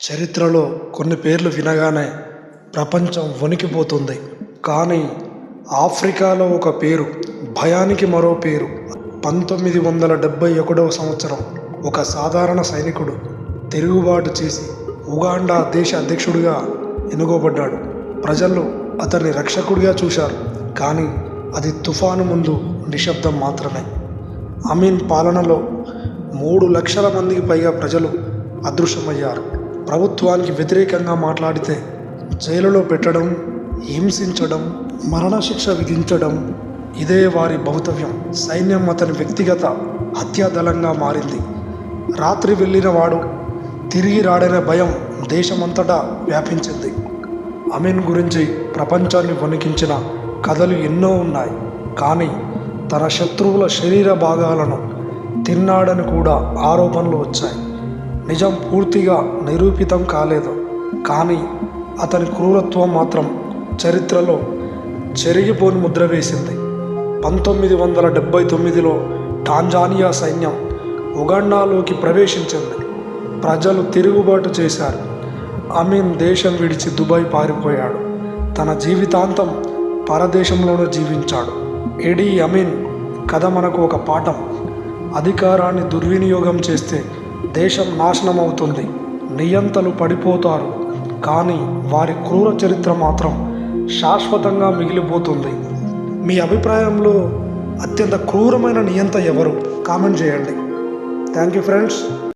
చరిత్రలో కొన్ని పేర్లు వినగానే ప్రపంచం వణికిపోతుంది. కానీ ఆఫ్రికాలో ఒక పేరు భయానికి మరో పేరు. పంతొమ్మిది వందల డెబ్భై ఒకటవ సంవత్సరం ఒక సాధారణ సైనికుడు తిరుగుబాటు చేసి ఉగాండా దేశ అధ్యక్షుడిగా ఎన్నుకోబడ్డాడు. ప్రజలు అతన్ని రక్షకుడిగా చూశారు. కానీ అది తుఫాను ముందు నిశ్శబ్దం మాత్రమే. అమీన్ పాలనలో మూడు లక్షల మందికి పైగా ప్రజలు అదృశ్యమయ్యారు. ప్రభుత్వానికి వ్యతిరేకంగా మాట్లాడితే జైలులో పెట్టడం హింసించడం మరణశిక్ష విధించడం ఇదే వారి భౌతవ్యం. సైన్యం అతని వ్యక్తిగత హత్యాదళంగా మారింది. రాత్రి వెళ్ళిన వాడు తిరిగి రాడనే భయం దేశమంతటా వ్యాపించింది. అమీన్ గురించి ప్రపంచాన్ని వణికించిన కథలు ఎన్నో ఉన్నాయి. కానీ తన శత్రువుల శరీర భాగాలను తిన్నాడని కూడా ఆరోపణలు వచ్చాయి. నిజం పూర్తిగా నిరూపితం కాలేదు. కానీ అతని క్రూరత్వం మాత్రం చరిత్రలో చెరిగిపోని ముద్ర వేసింది. పంతొమ్మిది వందల డెబ్భై తొమ్మిదిలో టాంజానియా సైన్యం ఉగాండాలోకి ప్రవేశించింది. ప్రజలు తిరుగుబాటు చేశారు. అమీన్ దేశం విడిచి దుబాయ్ పారిపోయాడు. తన జీవితాంతం పరదేశంలోనే జీవించాడు. ఎడీ అమీన్ కథ మనకు ఒక పాఠం. అధికారాన్ని దుర్వినియోగం చేస్తే దేశం నాశనం అవుతుంది నియంతలు పడిపోతారు. కానీ వారి క్రూర చరిత్ర మాత్రం శాశ్వతంగా మిగిలిపోతుంది. మీ అభిప్రాయంలో అత్యంత క్రూరమైన నియంత ఎవరు? కామెంట్ చేయండి. Thank you friends.